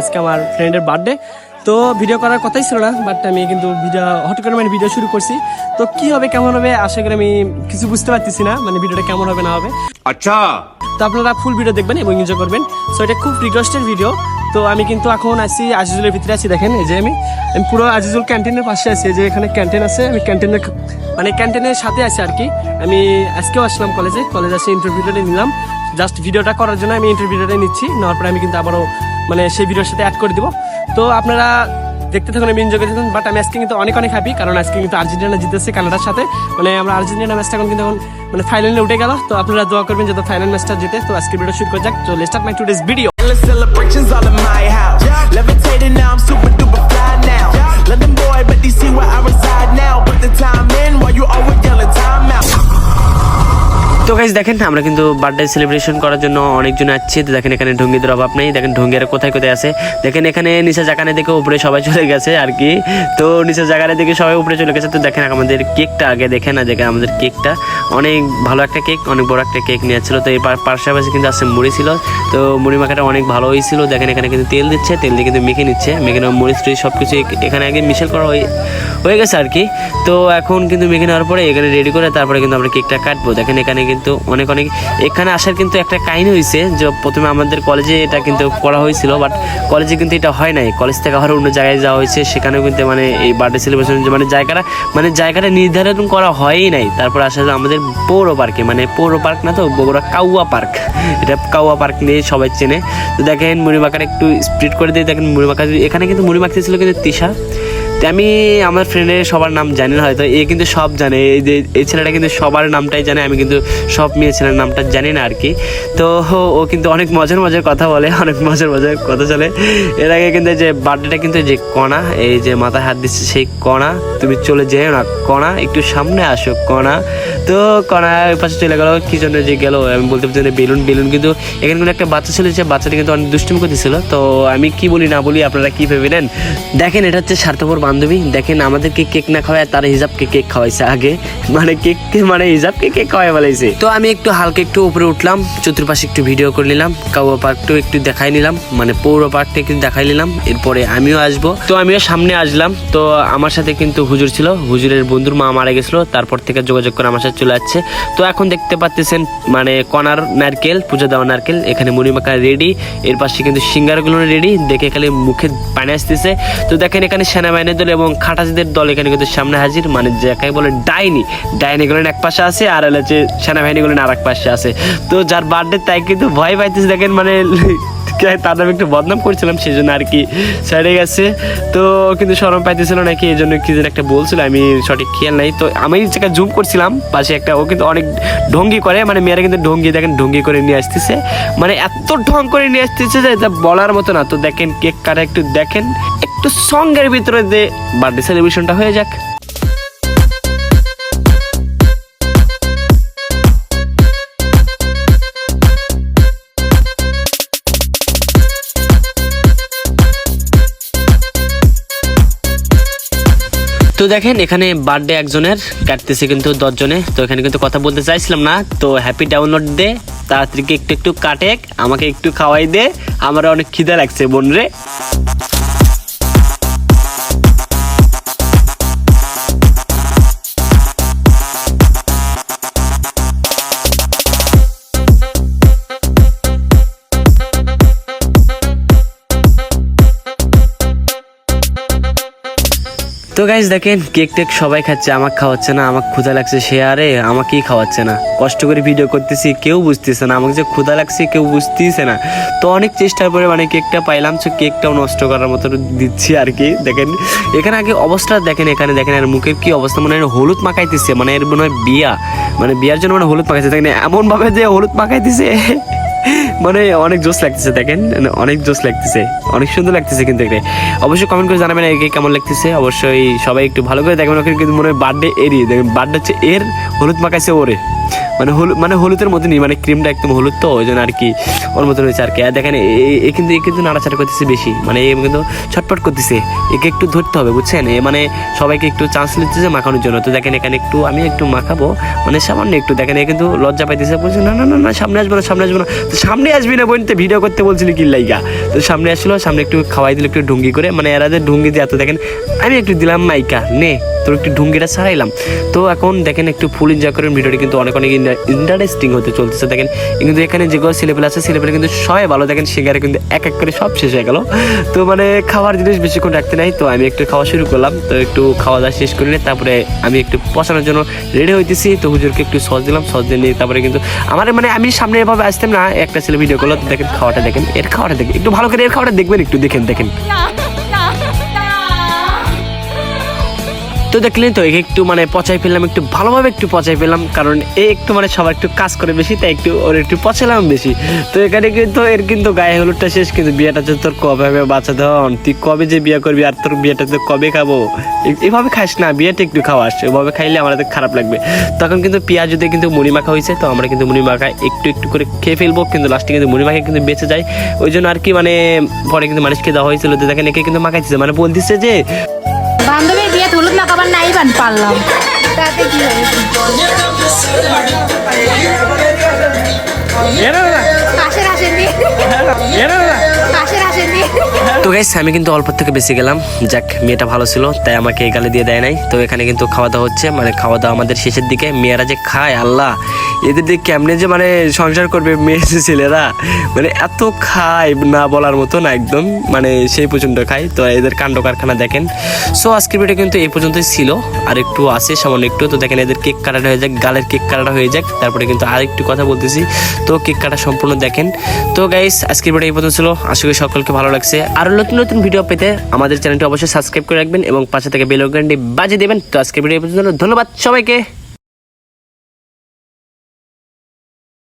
আজকে আমার ফ্রেন্ডের বার্থডে তো ভিডিও করার আমি কিন্তু ভিডিও করে মানে ভিডিও শুরু করছি। তো কি হবে কেমন হবে আশা করি আমি কিছু বুঝতে পারতেছি না মানে ভিডিওটা কেমন হবে না হবে। আচ্ছা। তো আপনারা ফুল ভিডিও দেখবেন এবং এনজয় করবেন। এটা খুব রিকোয়েস্টের ভিডিও তো আমি কিন্তু এখন আছি আজিজুলের ভিতরে আছি, দেখেন, এই যে আমি। আমি পুরো আজিজুল ক্যান্টিনের পাশে আছি যে এখানে ক্যান্টিন আছে। আমি ক্যান্টিনের মানে ক্যান্টিনের সাথে আছি আর কি। আমি আজকেও আসলাম কলেজে কলেজে আসে ইন্টারভিউটা নিলাম। জাস্ট ভিডিওটা করার জন্য আমি ইন্টারভিউটা নিচ্ছি, নেওয়ার পরে আমি কিন্তু আবারও মানে সেই ভিডিওর সাথে অ্যাড করে দিব। তো আপনারা দেখতে থাকুন, আমি এনজয় করতে থাকুন বাট আমি আজকে কিন্তু অনেক অনেক হ্যাপি কারণ আজকে কিন্তু আর্জেন্টিনা জিতেছে কানাডার সাথে। মানে আমরা আর্জেন্টিনা ম্যাচটা এখন কিন্তু এখন মানে ফাইনালে উঠে গেল। তো আপনারা দোয়া করবেন যাতে ফাইনাল ম্যাচটা জিতে। তো আজকে ভিডিও শুট করে যাক তো least my today's video Endless celebrations all in my house. Levitating now, I'm super duper fly now. London boy, but they see where I reside now. Put the time in while you always yelling time out. তো guys দেখেন, আমরা কিন্তু birthday celebration করার জন্য অনেকজন আসছি। তো দেখেন, এখানে ঢঙ্গিদের অভাব নেই। দেখেন, ঢঙ্গিরা কোথায় কোথায় আছে? দেখেন, এখানে নিচে জাগানে দেখে উপরে সবাই চলে গেছে আর কি। তো নিচে জাগানে দেখে সবাই উপরে চলে গেছে। তো দেখেন, আমাদের কেকটা আগে দেখেন না, দেখেন, আমাদের কেকটা অনেক ভালো একটা কেক অনেক বড় একটা কেক নিয়েছিল। তো এই পাশাপাশি কিন্তু আসছে মুড়ি ছিল। তো মুড়ি মাখাটা অনেক ভালো হয়েছিল। দেখেন, এখানে কিন্তু তেল দিচ্ছে, তেল দিয়ে কিন্তু মেখে নিচ্ছে। মেখে টরিচ সব কিছু এখানে আগে মিশেল করা হয়ে। হয়ে গেছে আর কি। তো এখন কিন্তু মেখে নেওয়ার পরে এখানে রেডি করে তারপরে কিন্তু আমরা কেকটা কাটবো। দেখেন এখানে কিন্তু অনেক অনেক, এখানে আসার কিন্তু একটা কাহিনী হয়েছে যে প্রথমে আমাদের কলেজে এটা কিন্তু করা হয়েছিল বাট কলেজে কিন্তু এটা হয় নাই। কলেজ থেকে আবার অন্য জায়গায় যাওয়া হয়েছে, সেখানেও কিন্তু মানে এই বার্থডে সেলিব্রেশন মানে জায়গাটা মানে জায়গাটা নির্ধারণ করা হয়ই নাই। তারপর আসলে আমাদের পৌর পার্কে মানে পৌর পার্ক না তো, বগুড়া কাউয়া পার্ক এটা কাউয়া পার্ক নিয়ে সবাই চেনে। তো দেখেন মুড়ি মাখাটা একটু স্প্রিড করে দিয়ে দেখেন মুড়ি মাখা এখানে কিন্তু মুড়ি মাখতে ছিল কিন্তু তিশা। আমি আমার ফ্রেন্ডের সবার নাম জানি না হয়তো, এ কিন্তু সব জানে, এই যে, এই ছেলেটা কিন্তু সবার নামটাই জানে, আমি কিন্তু সব মেয়ে ছেলের নামটা জানি না আর কি তো ও কিন্তু অনেক মজার মজার কথা বলে, অনেক মজার মজার কথা চলে। এর আগে কিন্তু যে বার্থডেটা কিন্তু যে কণা, এই যে মাথায় হাত দিচ্ছে সেই কণা, তুমি চলে যেও না, কণা, একটু সামনে আসো, কণা। তো কণা পাশে চলে গেল, কি জন্য যে গেল, আমি বলতে পারছি বেলুন বেলুন কিন্তু, এখানে কোনো একটা বাচ্চা ছিল যে বাচ্চাটা কিন্তু অনেক দুষ্টুমি করতেছিল, তো আমি কি বলি না বলি আপনারা কি ভেবে নেন? দেখেন, এটা হচ্ছে স্বার্থপর বান্ধবী, দেখেন আমাদেরকে কেক না খাওয়ায়, তার হিসাবকে কেক খাওয়াইছে আগে। মানে কেককে মানে হিসাবকে কেক খাওয়াই বলাইছে তো আমি একটু হালকা একটু উপরে উঠলাম, চতুর্পাশে একটু ভিডিও করে নিলাম, কাউয়া পার্কটাও একটু দেখাই নিলাম মানে পৌর পার্কটা একটু দেখাই নিলাম, এরপরে আমিও আসব। তো আমিও সামনে আসলাম, তো আমার সাথে কিন্তু হুজুর ছিল, হুজুরের বন্ধুর মা মারা গেছিল, তারপর থেকে যোগাযোগ করে আমার সাথে চলে যাচ্ছে তো এখন দেখতে পাচ্ছেন মানে কনার নারকেল, পুজো দেওয়া নারকেল, এখানে মুড়ি মাখা রেডি এর পাশে কিন্তু সিঙ্গারগুলো রেডি দেখে খালি মুখে পানি আসতেছে। তো দেখেন এখানে সেনাবাহিনীর দল এবং খাটাজিদের দল এখানে কিন্তু সামনে হাজির। মানে যাকে বলে ডাইনি। ডাইনিগুলো এক পাশে আছে আর হচ্ছে সেনাবাহিনীগুলো আর এক পাশে আছে। তো যার বার্থডে তাই কিন্তু ভয় পাইতেছে। দেখেন মানে তার নামে একটু বদনাম করছিলাম সেই জন্য আর কি সাইডে গেছে। তো কিন্তু সরম পাইতেছিল নাকি, এই জন্য কি যেন একটা বলছিল, আমি সঠিক খেয়াল নাই। তো আমি যেটা জুম করছিলাম, পাশে একটা, ও কিন্তু অনেক ঢঙ্গি করে মানে মেয়েরা কিন্তু ঢঙ্গি, দেখেন ঢঙ্গি করে নিয়ে আসতেছে। মানে এত ঢং করে নিয়ে আসতেছে যে বলার মতো না। তো দেখেন কেক কাটা একটু দেখেন। একটু সঙ্গের ভিতরে যে বার্থডে সেলিব্রেশনটা হয়ে যাক। তো দেখেন, এখানে বার্থডে একজনের, কাটতেছে কিন্তু দশজনে। তো এখানে কিন্তু কথা বলতে চাইছিলাম না। তো হ্যাপি ডাউনলোড দে, তাড়াতাড়ি একটু একটু কাটেক আমাকে একটু খাওয়াই দে। আমার অনেক খিদে লাগছে বোন রে তো গাইজ দেখেন কেক টেক সবাই খাচ্ছে, আমাকে খাওয়াচ্ছে না, আমাকে ক্ষুধা লাগছে, সে আরে আমাকেই খাওয়াচ্ছে না। কষ্ট করে ভিডিও করতেছি, কেউ বুঝতেছে না, আমাকে যে ক্ষুধা লাগছে, কেউ বুঝতেইছে না। তো অনেক চেষ্টার পরে মানে কেকটা পাইলাম তো কেকটাও নষ্ট করার মতো দিচ্ছি আর কি, দেখেন। এখানে আগে অবস্থা দেখেন, এখানে দেখেন, আর মুখের কি অবস্থা মানে হলুদ মাখাইতেছে মানে এর মনে হয় বিয়া। মানে বিয়ার জন্য মানে হলুদ মাখাইছে দেখেন, এমনভাবে যে হলুদ মাখাইতেছে। মানে অনেক জোস লাগতেছে, দেখেন মানে অনেক জোস লাগতেছে, অনেক সুন্দর লাগতেছে কিন্তু একে। অবশ্যই কমেন্ট করে জানাবেন একে কেমন লাগতেছে, অবশ্যই সবাই একটু ভালো করে দেখবেন ওখানে কিন্তু মনে হয় বার্থডে এরই, দেখবেন বার্থডে হচ্ছে এর হলুদ মাখাইছে ওরে। মানে হলুদ মানে হলুদের মতনই মানে ক্রিমটা একদম হলুদ তো, ওই জন্য আর কি ওর মতন হয়েছে আর কি। আর দেখেন, এ- কিন্তু, এ কিন্তু নাড়াচাড়া করতেছে বেশি মানে এ কিন্তু ছটপট করতেছে, একে একটু ধরতে হবে, বুঝছেন? এ মানে সবাইকে একটু চান্স নিতেছে মাখানোর জন্য। তো দেখেন, এখানে একটু, আমি একটু মাখাবো মানে সামান্য একটু, দেখেন, এ কিন্তু লজ্জা পাইতেছে, বলছে, না না না না, সামনে আসব না, সামনে আসব না। তো সামনে আসবি না বোন ভিডিও করতে বলছিলি কি লাইগা? তো সামনে আসলো, সামনে একটু খাওয়াই দিল, একটু ঢুঙ্গি করে মানে এরা যে ঢুঙ্গি দিয়ে এত দেখেন, আমি একটু দিলাম মাইকা, নে, তোর একটু ঢুঙ্গিটা ছাড়াইলাম তো এখন দেখেন একটু ফুল এনজয় করেন, ভিডিওটি কিন্তু অনেক অনেক ইন্টারেস্টিং হতে চলতেছে, দেখেন। কিন্তু এখানে যেগুলো ছেলেপেল আছে ছেলেপেলে কিন্তু সবাই ভালো, দেখেন সিঙ্গারে কিন্তু এক এক করে সব শেষ হয়ে গেল। তো মানে খাওয়ার জিনিস বেশিক্ষণ রাখতে নাই, তো আমি একটু খাওয়া শুরু করলাম, তো একটু খাওয়া দাওয়া শেষ করে নিয়ে তারপরে আমি একটু পচানোর জন্য রেডি হইতেছি, তো হুজুরকে একটু সস দিলাম সস দিয়ে নিয়ে তারপরে কিন্তু আমার মানে আমি সামনে এভাবে আসতাম না একটা ছেলে ভিডিও করল দেখেন খাওয়াটা দেখেন, এর খাওয়াটা দেখেন, একটু ভালো করে এর খাওয়াটা দেখবেন, একটু দেখেন দেখেন। তো দেখলেন তো, একে একটু মানে পচাই ফেললাম, একটু ভালোভাবে একটু পচাই ফেললাম, কারণ এ একটু মানে সবার একটু কাজ করে বেশি, তাই একটু ওর একটু পচালাম বেশি। তো এখানে কিন্তু এর কিন্তু গায়ে হলুদটা শেষ, কিন্তু বিয়েটা তোর কবে হবে বাচ্চা ধন? তুই কবে যে বিয়ে করবি আর তোর বিয়েটা তো কবে খাব? এভাবে খাস না, বিয়েটা একটু খাওয়াস ওভাবে খাইলে আমাদের খারাপ লাগবে। তখন কিন্তু পেঁয়াজ দিয়ে কিন্তু মুড়ি মাখা হয়েছে, তো আমরা কিন্তু মুড়ি মাখা একটু একটু করে খেয়ে ফেলব, কিন্তু লাস্টে কিন্তু মুড়ি মাখা কিন্তু বেঁচে যায়। ওই জন্য আর কি মানে পরে কিন্তু মানুষকে দেওয়া হয়েছিল তো দেখেন একে কিন্তু মাখাইছে মানে বলতেছে যে বান্ধবীর বিয়ে হলুদ মাখাবার নাই বান পারলাম। তাতে কি হয়েছে আসেন আসেন। আসেননি তো গাইস আমি কিন্তু অল্প থেকে বেশি গেলাম। যাক, মেয়েটা ভালো ছিল, তাই আমাকে এই গালে দিয়ে দেয় নাই। তো এখানে কিন্তু খাওয়া দাওয়া হচ্ছে মানে খাওয়া দাওয়া আমাদের শেষের দিকে। মেয়েরা যে খায়, আল্লাহ! এদের দিয়ে কেমনে যে মানে সংসার করবে মেয়ে ছেলেরা? মানে এত খায়, না বলার মতো না একদম মানে সেই পর্যন্ত খায়। তো এদের কাণ্ড কারখানা দেখেন। সো আজকের ভিডিও কিন্তু এই পর্যন্তই ছিল। আর একটু আছে, সামান্য একটু। তো দেখেন, এদের কেক কাটাটা হয়ে যাক, গালের কেক কাটাটা হয়ে যাক। তারপরে কিন্তু আর একটু কথা বলতেছি। তো কেক কাটা সম্পূর্ণ দেখেন। তো গাইস আজকের ভিডিও এই পর্যন্ত ছিল। আশা করি সকলকে ভালো লাগছে। আরও নতুন নতুন ভিডিও পেতে আমাদের চ্যানেলটি অবশ্যই সাবস্ক্রাইব করে রাখবেন এবং পাশে থেকে বেলকানটি বাজে বাজিয়ে দেবেন। তো আজকে ভিডিও পর্যন্ত। ধন্যবাদ সবাইকে।